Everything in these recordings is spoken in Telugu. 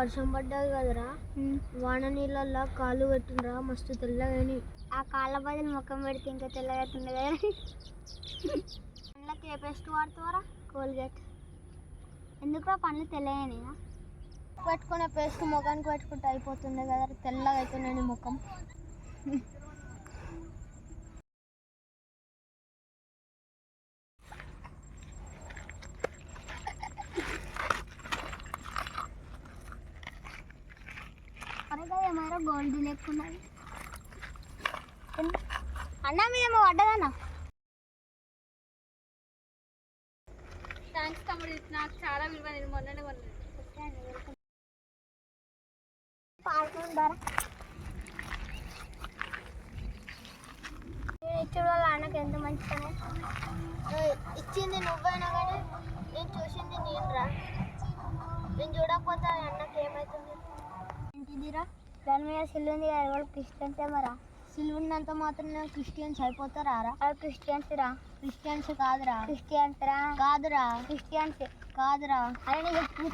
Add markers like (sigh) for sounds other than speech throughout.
వర్షం పడ్డది కదరా. వాన నీళ్ళల్లో కాళ్ళు పెట్టినరా మస్తు తెల్లగాని ఆ కాళ్ళ బదులు ముఖం పెడితే ఇంకా తెల్లగా అవుతుంది కదా. పండ్లకి ఏ పేస్ట్ వాడుతావరా? కోల్గేట్. ఎందుకు పండ్లు తెల్లగాని పెట్టుకునే పేస్ట్ ముఖానికి పెట్టుకుంటే అయిపోతుంది కదా తెల్లగా అవుతుంది ముఖం. (laughs) నాకు చాలా విలువ నేను మొన్ననే కొన్నాను. పాడుకుంటారా ఇచ్చిన వాళ్ళ అన్నకి ఎంత మంచి ఇచ్చింది నువ్వైనా కానీ నేను చూసింది నేను రా నేను చూడకపోతే అన్నకి ఏమవుతుంది ఏంటిదిరా? దాని మీద సిల్లుంది కదా వాళ్ళు సిల్లు ఉన్నంత మాత్రం క్రిస్టియన్స్ అయిపోతారా? క్రిస్టియన్స్ రా క్రిస్టియన్స్ కాదురా. క్రిస్టియన్స్ రా కాదురా. క్రిస్టియన్స్ కాదురా. అరే నీకు ఎప్పుడు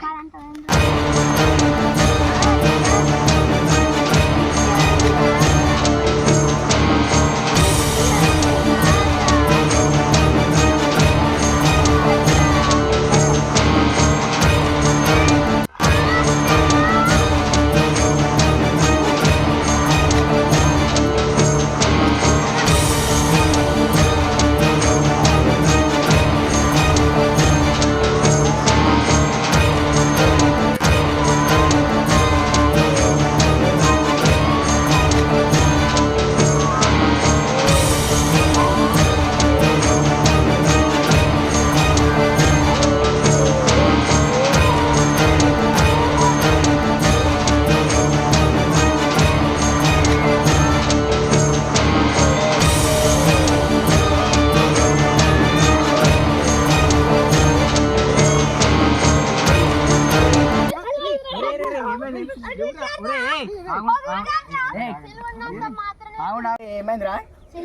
అవునా ఏమైందిరా?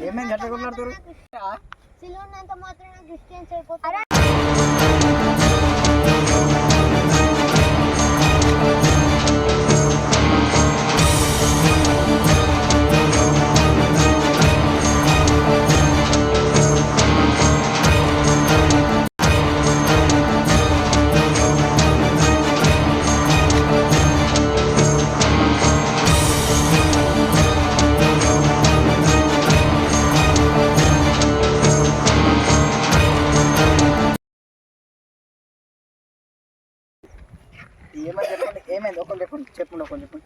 ఏమైంది? గట్ల కొట్లాడుతారు ఒకరు చెప్పండి చెప్పండి ఒకరు చెప్పండి.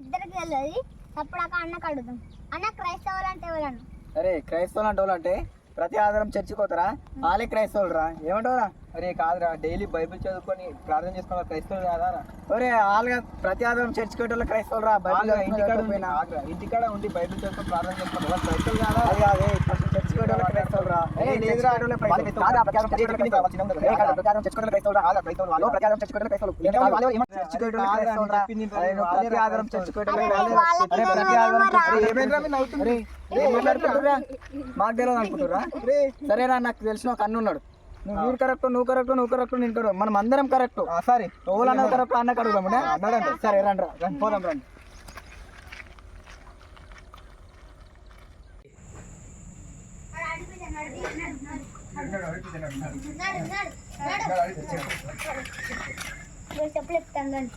ఇద్దరికి తెలియదు. అప్పుడు అక్క అన్నకు అడుగుదాం. అన్న క్రైస్తవులు అంటే ఎవరన్నా? అరే క్రైస్తవులు అంటే వాళ్ళు అంటే ప్రతి ఆధారం చర్చికి పోతారా? వాళ్ళే క్రైస్తవులు రా ఏమంటారా అరే కాదురా డైలీ బైబిల్ చదువుకొని ప్రార్థన చేసుకున్న క్రైస్తవులు కాదారా? ఒరే వాళ్ళగా ప్రతి ఆధారం చర్చికి పోయేటోళ్ళు క్రైస్తవులు రా బైబిల్ ఇంటికాడ ఇంటికాడ ఉండి బైబిల్ చదువుకొని ప్రార్థన చేసుకున్న వాళ్ళు క్రైస్తవులు కాదా? అది కాదే మాకు తెలియదు అనుకుంటురా? సరేనా నాకు తెలిసిన ఒక అన్న ఉన్నాడు. నువ్వు కరెక్ట్ నువ్వు కరెక్ట్ నువ్వు కరెక్ట్ నేను కరెక్ట్. మనం అందరం కరెక్ట్. సరే. ఓవల్ అన్నది కరెక్ట్ అన్న కడుగుదాం. సరే రండి రా, రండి. పోదాం రండి నేను చెప్పులు చెప్తాను కానీ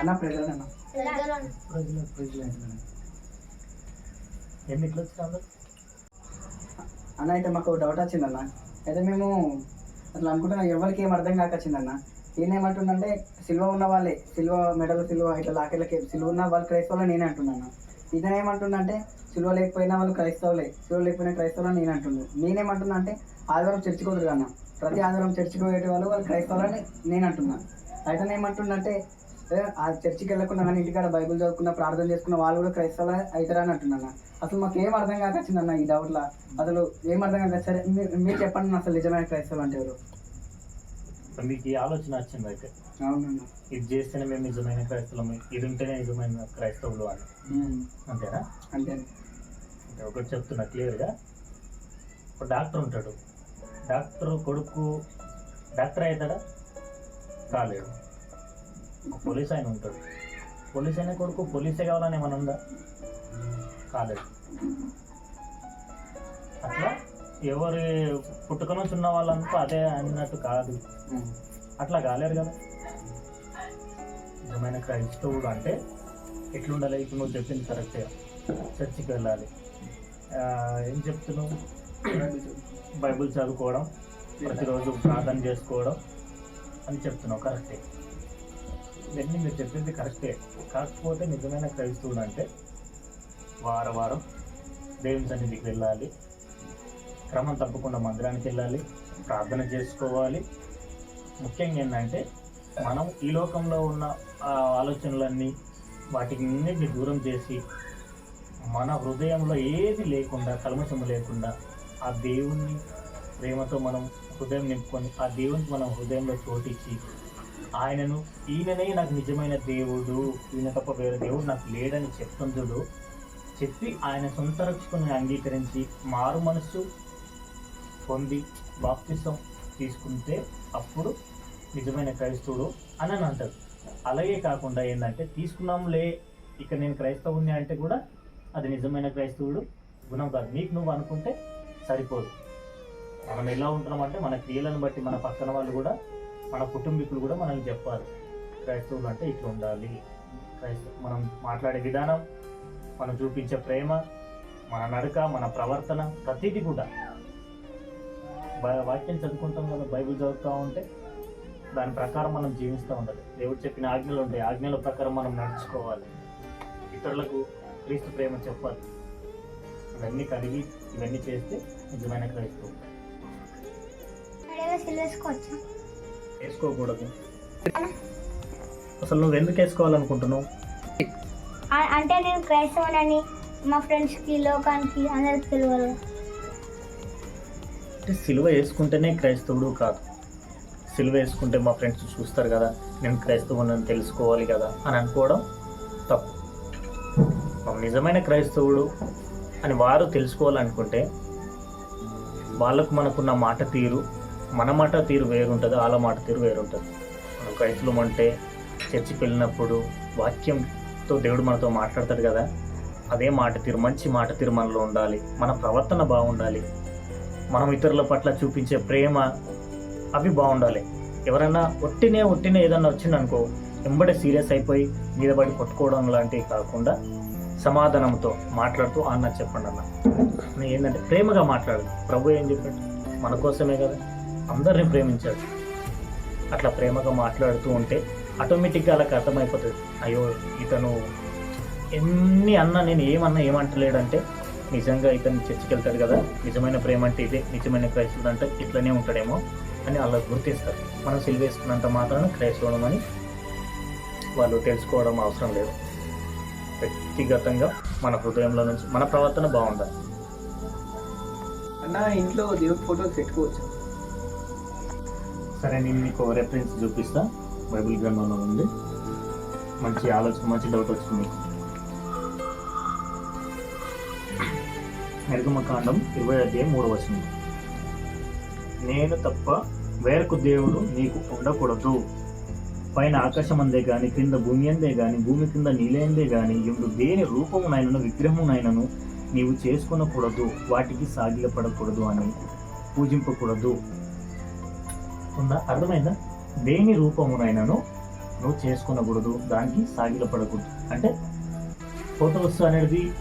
అన్న ప్రెజర్ అన్న అన్న అయితే మాకు డౌట్ వచ్చిందన్న. అయితే మేము అట్లా అనుకుంటున్నాం ఎవరికి ఏం అర్థం కాక వచ్చిందన్న. ఈయన ఏమంటుందంటే సిల్వ ఉన్న వాళ్ళే సిల్వ మెడల్ సిల్వ ఇట్లా లాకెట్లకి సిల్వ ఉన్న వాళ్ళు క్రైస్తవులు నేనే అంటున్నాను. ఇతను ఏమంటుందంటే సిల్వ లేకపోయినా వాళ్ళు క్రైస్తవులే సిల్వ లేకపోయినా క్రైస్తవులు నేను అంటున్నాను. నేనేమంటున్నా అంటే ఆదివారం చర్చికి వదురు కన్నా ప్రతి ఆదివారం చర్చికి పోయే వాళ్ళు వాళ్ళు క్రైస్తవులని నేను అంటున్నాను అయితే ఏమంటుందంటే ఆ చర్చికి వెళ్ళకుండా కానీ ఇంటికాడ బైబిల్ చదువుకున్న ప్రార్థన చేసుకున్న వాళ్ళు కూడా క్రైస్తవులు అవుతారని అంటున్నాను. అసలు మాకు ఏం అర్థం కాక వచ్చిందన్న ఈ డౌట్లో? అసలు ఏం అర్థం కాక సరే మీరు మీరు చెప్పండి అసలు నిజమైన క్రైస్తవులు అంటే మీకు ఈ ఆలోచన వచ్చింది అయితే? అవునన్నా ఇది చేస్తేనే మేము నిజమైన క్రైస్తవులం ఇది ఉంటేనే నిజమైన క్రైస్తవులు అని. అంతేనా? అంతే. అంటే ఒకటి చెప్తున్నా క్లియర్గా? ఒక డాక్టర్ ఉంటాడు. డాక్టర్ కొడుకు డాక్టర్ అవుతాడా? కాలేడు. ఒక పోలీస్ ఆయన ఉంటాడు. పోలీస్ అయిన కొడుకు పోలీసే కావాలని ఏమైనా ఉందా? కాలేదు ఎవరి పుట్టుక నుంచి ఉన్న వాళ్ళంతా అదే అన్నట్టు కాదు. అట్లా కాలేరు కదా. నిజమైన క్రైస్తవుడు అంటే ఎట్లుండాలి? ఇప్పుడు నువ్వు చెప్పింది కరెక్టే చర్చికి వెళ్ళాలి. ఏం చెప్తున్నావు? బైబిల్ చదువుకోవడం ప్రతిరోజు ప్రార్థన చేసుకోవడం అని చెప్తున్నావు కరెక్టే ఇవన్నీ మీరు చెప్పింది కరెక్టే కాకపోతే నిజమైన క్రైస్తవుడు అంటే వార వారం దేవుని సన్నిధికి వెళ్ళాలి. క్రమం తప్పకుండా మందిరానికి వెళ్ళాలి ప్రార్థన చేసుకోవాలి. ముఖ్యంగా ఏంటంటే మనం ఈ లోకంలో ఉన్న ఆ ఆలోచనలన్నీ వాటికి దూరం చేసి మన హృదయంలో ఏది లేకుండా కల్మషం లేకుండా ఆ దేవుణ్ణి ప్రేమతో మనం హృదయం నింపుకొని ఆ దేవునికి మనం హృదయంలో చోటిచ్చి ఆయనను ఈయననే నాకు నిజమైన దేవుడు ఈయన తప్ప వేరే దేవుడు నాకు లేడని చెప్తుందుడు చెప్పి ఆయన సొంత రక్షకుని అంగీకరించి మారు మనస్సు పొంది బాప్తిసం తీసుకుంటే అప్పుడు నిజమైన క్రైస్తవుడు అని అని అంటారు. అలాగే కాకుండా ఏంటంటే తీసుకున్నాంలే ఇక్కడ నేను క్రైస్తవుని అంటే కూడా అది నిజమైన క్రైస్తవుడు గుణం కాదు. నీకు నువ్వు అనుకుంటే సరిపోదు. మనం ఎలా ఉంటున్నామంటే మన క్రియలను బట్టి మన పక్కన వాళ్ళు కూడా మన కుటుంబీకులు కూడా మనల్ని చెప్పాలి. క్రైస్తవులు అంటే ఇట్లా ఉండాలి. క్రైస్తవ మనం మాట్లాడే విధానం మనం చూపించే ప్రేమ మన నడక మన ప్రవర్తన ప్రతిదీ కూడా వాక్యం చదువుకుంటాం కదా బైబిల్ చదువుతూ ఉంటే దాని ప్రకారం మనం జీవిస్తూ ఉండాలి. దేవుడు చెప్పిన ఆజ్ఞలు ఉంటాయి. ఆజ్ఞల ప్రకారం మనం నడుచుకోవాలి. ఇతరులకు క్రీస్తు ప్రేమ చెప్పాలి. ఇవన్నీ కలిగి ఇవన్నీ చేస్తే నిజమైన క్రైస్తవం వేసుకోకూడదు. అసలు నువ్వు ఎందుకు వేసుకోవాలనుకుంటున్నావు? అంటే నేను క్రైస్తవునని మా ఫ్రెండ్స్కి లోకానికి అందరికి తెలియదు అంటే సిలువ వేసుకుంటేనే క్రైస్తవుడు కాదు. సిలువ వేసుకుంటే మా ఫ్రెండ్స్ చూస్తారు కదా నేను క్రైస్తవుని తెలుసుకోవాలి కదా అని అనుకోవడం తప్పు. నిజమైన క్రైస్తవుడు అని వారు తెలుసుకోవాలనుకుంటే వాళ్ళకు మనకున్న మాట తీరు మన మాట తీరు వేరుంటుంది వాళ్ళ మాట తీరు వేరుంటుంది. మనం క్రైస్తవం అంటే చర్చికి వెళ్ళినప్పుడు వాక్యంతో దేవుడు మనతో మాట్లాడతాడు కదా అదే మాట తీరు మంచి మాట తీరు మనలో ఉండాలి మన ప్రవర్తన బాగుండాలి. మనం ఇతరుల పట్ల చూపించే ప్రేమ అవి బాగుండాలి. ఎవరైనా ఒట్టినే ఒట్టినే ఏదన్నా వచ్చిందనుకో వెంబడే సీరియస్ అయిపోయి మీద పడి కొట్టుకోవడం లాంటివి కాకుండా సమాధానంతో మాట్లాడుతూ అన్న చెప్పండి అన్న. నేను ఏంటంటే ప్రేమగా మాట్లాడు. ప్రభు ఏం చెప్పాడు? మన కోసమే కదా. అందరిని ప్రేమించాడు. అట్లా ప్రేమగా మాట్లాడుతూ ఉంటే ఆటోమేటిక్గా వాళ్ళకి అర్థమైపోతుంది. అయ్యో ఇతను ఎన్ని అన్నా నేను ఏమన్నా ఏమంటలేడంటే నిజంగా ఇతను చర్చికి వెళ్తాడు కదా? నిజమైన ప్రేమ అంటే ఇదే. నిజమైన క్రైస్తవుడు అంటే ఇట్లనే ఉంటాడేమో అని అలా గుర్తిస్తారు. మనం సిల్వేసుకున్నంత మాత్రాన క్రైస్తవులం అని వాళ్ళు తెలుసుకోవడం అవసరం లేదు. వ్యక్తిగతంగా మన హృదయంలో నుంచి మన ప్రవర్తన బాగుండాలి. అన్న ఇంట్లో దేవుడి ఫోటోలు పెట్టుకోవచ్చు? సరే నేను మీకు రెఫరెన్స్ చూపిస్తా. బైబిల్ గ్రంథంలో ఉంది. మంచి ఆలోచన మంచి డౌట్ వచ్చింది. మీకు నిర్గమకాండం ఇరవై అధ్యాయం మూడు వచనం. నేను తప్ప వేరొక దేవుడు నీకు ఉండకూడదు. పైన ఆకాశం అందే గాని క్రింద భూమి అందే గాని భూమి కింద నీలేందే గాని ఎందు దేని రూపమునైనను విగ్రహమునైనను నీవు చేసుకునకూడదు. వాటికి సాగిలపడకూడదు అని పూజింపకూడదు. ఉందా? అర్థమైందా? దేని రూపమునైనను నువ్వు చేసుకునకూడదు. దానికి సాగిలపడకూడదు. అంటే ఫోటోస్ అనేది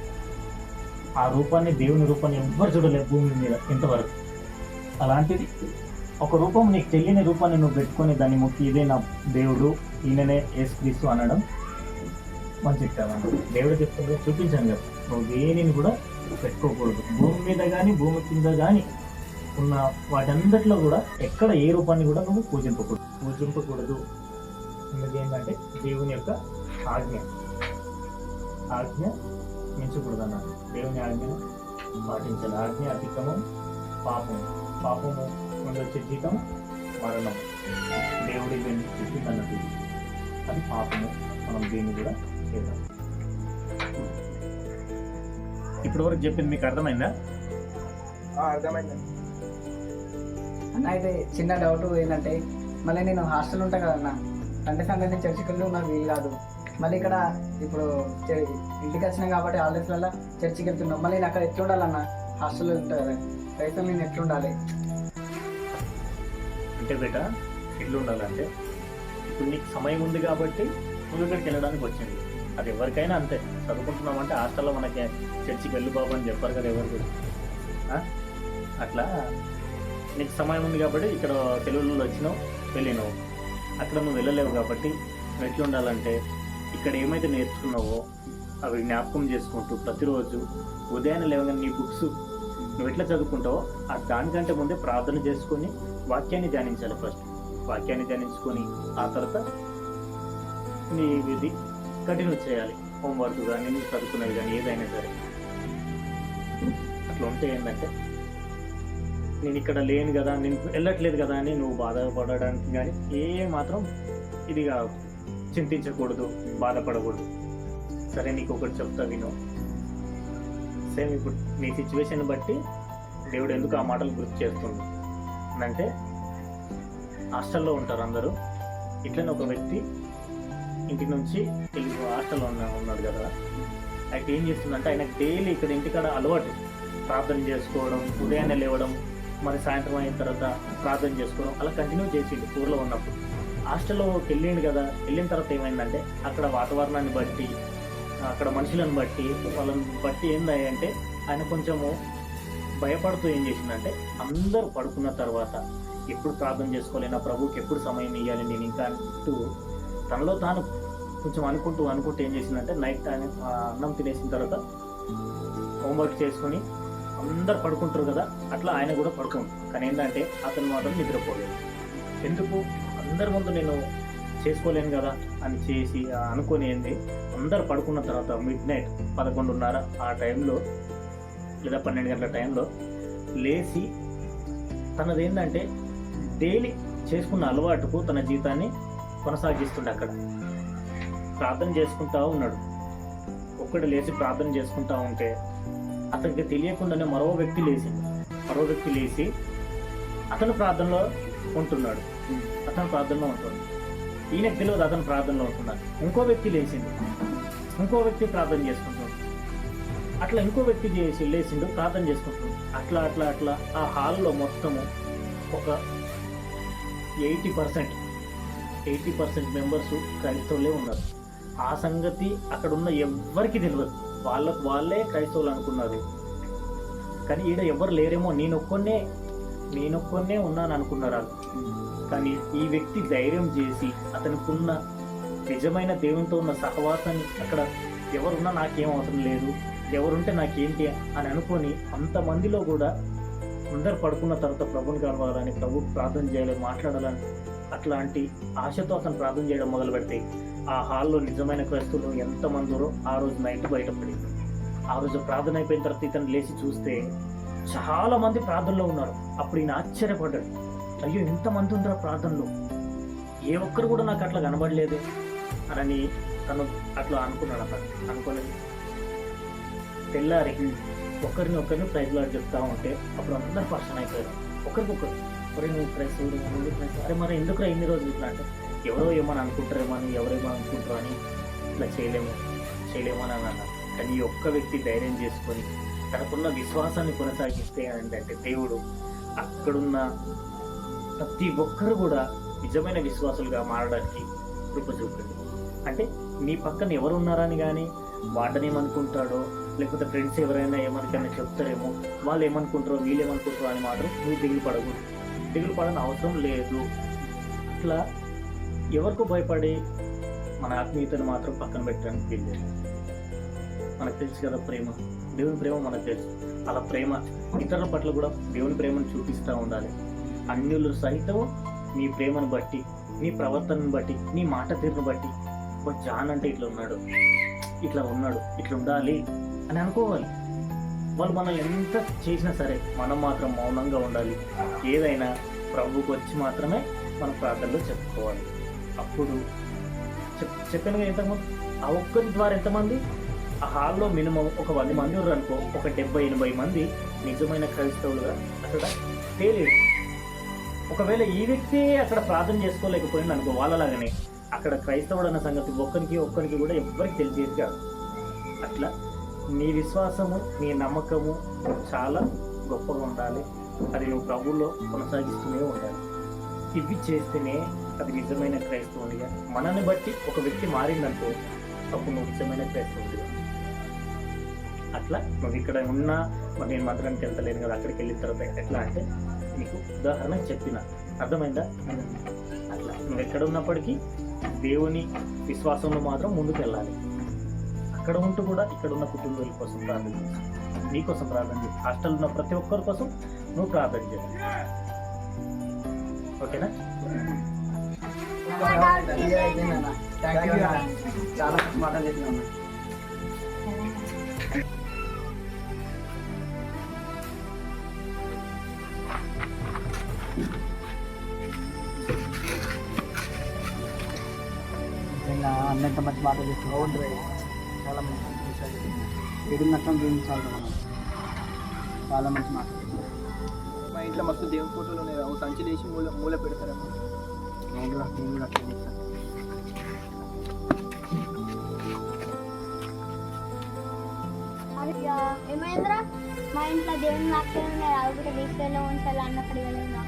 ఆ రూపాన్ని దేవుని రూపాన్ని ఎవ్వరు చూడలేదు భూమి మీద ఇంతవరకు. అలాంటిది ఒక రూపం నీకు తెలియని రూపాన్ని నువ్వు పెట్టుకొని దాన్ని మొక్కి ఇదే నా దేవుడు ఈయననే యేసుక్రీస్తు అనడం మంచిది కదా దేవుడు చెప్తుందో చూపించాను కదా నువ్వు దేనిని కూడా పెట్టుకోకూడదు. భూమి మీద కానీ భూమి కింద కానీ ఉన్న వాటందట్లో కూడా ఎక్కడ ఏ రూపాన్ని కూడా నువ్వు పూజింపకూడదు. పూజింపకూడదు ఎందుకు ఏంటంటే దేవుని యొక్క ఆజ్ఞ. ఆజ్ఞ మించకూడదు దేవుని ఆజ్ఞను పాటించాలి ఆజ్ఞ అధికము పాపము పాపము వచ్చే జీతం మరణం. దేవుడి చెప్పింది అన్నట్టు అది పాపము. మనం దీన్ని కూడా చేద్దాం. ఇప్పటి వరకు చెప్పింది మీకు అర్థమైందా? ఆ, అర్థమైంది. అన్న అయితే చిన్న డౌట్ ఏంటంటే మళ్ళీ నేను హాస్టల్ ఉంటా కదన్న. సండే సండే నేను చర్చికి వెళ్ళి నాకు వీలు కాదు. మళ్ళీ ఇక్కడ ఇప్పుడు ఇంటికి వచ్చినా కాబట్టి హాలిడేస్లలో చర్చికి వెళ్తున్నాం. మళ్ళీ నేను అక్కడ ఎట్లా ఉండాలన్న హాస్టల్లో ఉంటా కదా అయితే నేను ఎట్లా ఉండాలి అంటే బేట ఇల్లు ఉండాలంటే ఇప్పుడు నీకు సమయం ఉంది కాబట్టి నువ్వు ఇక్కడికి వెళ్ళడానికి వచ్చింది. అది ఎవరికైనా అంతే. చదువుకుంటున్నామంటే హాస్టల్లో మనకి చర్చికి వెళ్ళి బాబు అని చెప్పారు కదా ఎవరు అట్లా నీకు సమయం ఉంది కాబట్టి ఇక్కడ తెలుగులో వచ్చినావు వెళ్ళినావు. అక్కడ నువ్వు వెళ్ళలేవు కాబట్టి నువ్వు ఎట్లా ఉండాలంటే ఇక్కడ ఏమైతే నేర్చుకున్నావో అవి జ్ఞాపకం చేసుకుంటూ ప్రతిరోజు ఉదయాన్నే లేవగానే నీ బుక్స్ నువ్వు ఎట్లా చదువుకుంటావో ఆ దానికంటే ముందే ప్రార్థన చేసుకొని వాక్యాన్ని ధ్యానించాలి ఫస్ట్. వాక్యాన్ని ధ్యానించుకొని ఆ తర్వాత నీ ఇది కంటిన్యూ చేయాలి. హోంవర్క్ కానీ నువ్వు చదువుకునేది కానీ ఏదైనా సరే. అట్లా ఉంటే ఏంటంటే నేను ఇక్కడ లేను కదా నేను వెళ్ళట్లేదు కదా అని నువ్వు బాధపడడానికి కానీ ఏ మాత్రం ఇదిగా చింతించకూడదు బాధపడకూడదు. సరే నీకు ఒకటి చెప్తా విను. సేమ్ ఇప్పుడు నీ సిచ్యువేషన్ బట్టి దేవుడు ఎందుకు ఆ మాటలు గుర్తు చేస్తుంది అంటే హాస్టల్లో ఉంటారు అందరూ. ఇట్లనే ఒక వ్యక్తి ఇంటి నుంచి వెళ్ళి హాస్టల్లో ఉన్న ఉన్నాడు కదా. అయితే ఏం చేస్తుందంటే ఆయన డైలీ ఇక్కడ ఇంటికాడ అలవాటు. ప్రార్థన చేసుకోవడం ఉదయాన్నే లేవడం మరి సాయంత్రం అయిన తర్వాత ప్రార్థన చేసుకోవడం అలా కంటిన్యూ చేసిండు ఊర్లో ఉన్నప్పుడు. హాస్టల్లోకి వెళ్ళిండు కదా వెళ్ళిన తర్వాత ఏమైందంటే అక్కడ వాతావరణాన్ని బట్టి అక్కడ మనుషులను బట్టి వాళ్ళని బట్టి ఏందంటే ఆయన కొంచెము భయపడుతూ ఏం చేసిందంటే అందరూ పడుకున్న తర్వాత ఎప్పుడు ప్రార్థన చేసుకోవాలి నా ప్రభుకి ఎప్పుడు సమయం ఇవ్వాలి నేను ఇంకా అంటూ తనలో తాను కొంచెం అనుకుంటూ అనుకుంటూ ఏం చేసిందంటే నైట్ టైం అన్నం తినేసిన తర్వాత హోంవర్క్ చేసుకొని అందరు పడుకుంటారు కదా అట్లా ఆయన కూడా పడుకోం కానీ ఏంటంటే అతను మాత్రం నిద్రపోలేదు. ఎందుకు? అందరి ముందు నేను చేసుకోలేను కదా అని చేసి ఆ ఏంది అందరు పడుకున్న తర్వాత మిడ్ నైట్ పదకొండున్నర ఆ టైంలో లేదా పన్నెండు గంటల టైంలో లేచి తనది ఏంటంటే డైలీ చేసుకున్న అలవాటుకు తన జీవితాన్ని కొనసాగిస్తుండే అక్కడ. ప్రార్థన చేసుకుంటా ఉన్నాడు. ఒక్కడు లేచి ప్రార్థన చేసుకుంటా ఉంటే అతనికి తెలియకుండానే మరో వ్యక్తి లేచింది. మరో వ్యక్తి లేచి అతను ప్రార్థనలో ఉంటున్నాడు. అతను ప్రార్థనలో ఉంటుంది ఈయనకు తెలియదు అతను ప్రార్థనలో ఉంటున్నాడు ఇంకో వ్యక్తి లేచిండు. ఇంకో వ్యక్తి ప్రార్థన చేసుకుంటాడు. అట్లా ఇంకో వ్యక్తి చేసి లేచిండు ప్రార్థన చేసుకుంటాడు. అట్లా అట్లా అట్లా ఆ హాల్లో మొత్తము ఒక eighty percent eighty percent members క్రైస్తవులే ఉన్నారు. ఆ సంగతి అక్కడ ఉన్న ఎవ్వరికి తెలియదు వాళ్ళకు వాళ్ళే క్రైస్తవులు అనుకున్నారు. కానీ ఈడ ఎవరు లేరేమో నేను ఒక్కొన్నే నేను ఒక్కొన్నే ఉన్నాను అనుకున్నారు వాళ్ళు. కానీ ఈ వ్యక్తి ధైర్యం చేసి అతనికున్న నిజమైన దేవునితో ఉన్న సహవాసాన్ని అక్కడ ఎవరున్నా నాకేం అవసరం లేదు ఎవరుంటే నాకేంటి అని అనుకొని అంతమందిలో కూడా అందరు పడుకున్న తర్వాత ప్రభుని కలవాలని ప్రభు ప్రార్థన చేయాలి మాట్లాడాలని అట్లాంటి ఆశతో అతను ప్రార్థన చేయడం మొదలు పెడితే ఆ హాల్లో నిజమైన క్రైస్తువులు ఎంతమంది ఆ రోజు నైట్ బయటపడింది. ఆ రోజు ప్రార్థన అయిపోయిన తర్వాత ఇతను లేచి చూస్తే చాలా మంది ప్రార్థనలో ఉన్నారు. అప్పుడు ఈయన ఆశ్చర్యపడ్డాడు. అయ్యో ఇంతమంది ఉందిరా ప్రార్థనలో. ఏ ఒక్కరు కూడా నాకు అట్లా కనబడలేదు. అని తను అట్లా అనుకున్నాడు అన్నమాట అనుకోలేదు. తెల్లారి ఒకరిని ఒకరిని ప్రైజ్లాడు చెప్తా ఉంటే అప్పుడు అందరు పర్సన్ అయిపోయారు. ఒకరికొకరు ఒరే నువ్వు ప్రైస్ నువ్వు ప్రైస్ అరే మరి ఎందుకు ఇన్ని రోజులు ఇట్లా అంటే ఎవరో ఏమని అనుకుంటారేమో అని ఎవరేమో అనుకుంటారో అని ఇట్లా చేయలేము చేయలేము అని అన్నారు కానీ ఈ ఒక్క వ్యక్తి ధైర్యం చేసుకొని తనకున్న విశ్వాసాన్ని కొనసాగిస్తే ఏంటంటే దేవుడు అక్కడున్న ప్రతి ఒక్కరు కూడా నిజమైన విశ్వాసులుగా మారడానికి కృప చూపండి. అంటే నీ పక్కన ఎవరు ఉన్నారని కానీ వాడని ఏమనుకుంటాడో లేకపోతే ఫ్రెండ్స్ ఎవరైనా ఏమనికైనా చెప్తారేమో వాళ్ళు ఏమనుకుంటారో వీళ్ళు ఏమనుకుంటారో అని మాత్రం నువ్వు దిగులు పడకూడదు. దిగులు పడని అవసరం లేదు. అట్లా ఎవరికో భయపడి మన ఆత్మీయతను మాత్రం పక్కన పెట్టడానికి వీల్లేదు మనకు తెలుసు కదా ప్రేమ. దేవుని ప్రేమ మనకు తెలుసు. అలా ప్రేమ ఇతరుల పట్ల కూడా దేవుని ప్రేమను చూపిస్తూ ఉండాలి. అన్యులు సహితము నీ ప్రేమను బట్టి నీ ప్రవర్తనను బట్టి నీ మాట తీరును బట్టి ఒక జాన్ అంటే ఇట్లా ఉన్నాడు. ఇట్లా ఉన్నాడు ఇట్లా ఉండాలి అని అనుకోవాలి. వాళ్ళు మనల్ని ఎంత చేసినా సరే మనం మాత్రం మౌనంగా ఉండాలి. ఏదైనా ప్రభువుకి వచ్చి మాత్రమే మన ప్రార్థనలో చెప్పుకోవాలి. అప్పుడు చెప్ చెప్పాను ఎంతమంది? ఆ ఒక్కరి ద్వారా ఎంతమంది? ఆ హాల్లో మినిమం ఒక వంద మంది ఉన్నారు అనుకో ఒక డెబ్బై ఎనభై మంది నిజమైన క్రైస్తవులుగా అక్కడ తేలేదు ఒకవేళ ఈ వ్యక్తి అక్కడ ప్రార్థన చేసుకోలేకపోయింది అనుకో వాళ్ళలాగానే అక్కడ క్రైస్తవుడు అన్న సంగతి ఒక్కరికి ఒక్కరికి కూడా ఎవ్వరికి తెలిసేది కాదు. అట్లా నీ విశ్వాసము నీ నమ్మకము చాలా గొప్పగా ఉండాలి. అది నువ్వు ప్రభుల్లో కొనసాగిస్తూనే ఉండాలి. ఇవి చేస్తేనే అది నిజమైన క్రైస్తవుడిగా. మనల్ని బట్టి ఒక వ్యక్తి మారిందనుకో అప్పుడు నువ్వు నిజమైన క్రైస్తవుడిగా. అట్లా నువ్వు ఇక్కడ ఉన్నా మరి నేను మాత్రానికి వెళ్తలేను కదా అక్కడికి వెళ్ళిన తర్వాత ఎట్లా అంటే నీకు ఉదాహరణ చెప్పిన. అర్థమైందా? అట్లా. నువ్వు ఎక్కడ ఉన్నప్పటికీ దేవుని విశ్వాసంలో మాత్రం ముందుకు వెళ్ళాలి అక్కడ ఉంటూ కూడా ఇక్కడ ఉన్న కుటుంబాల కోసం ప్రార్థన చేయి. నీకోసం ప్రార్థన చేయి. హాస్టల్ ఉన్న ప్రతి ఒక్కరి కోసం నువ్వు ప్రార్థన చేయాలి ఓకేనా? చాలా మాటలు చెప్పినా అన్న నిజంగా అన్న ఎంత మంచి మాటలు చెప్తున్నా రే చాలా మంచి విషయాలు ఎదురున్నట్టు జీవించాలి మనం. చాలా మంచి మాటలు మా ఇంట్లో మస్తు దేవుని ఫోటోలు ఉన్నాయి అవి సంచి తీసి మూల మూల పెడతారేమో నేను కూడా నేను కూడా అట్లా చేస్తాను అయ్యా ఏమైందిరా? మా ఇంట్లో దేవుని ఉన్నాయి అవి కూడా తీసుకెళ్ళి ఉంచాలి అన్నప్పుడు వెళ్ళిందా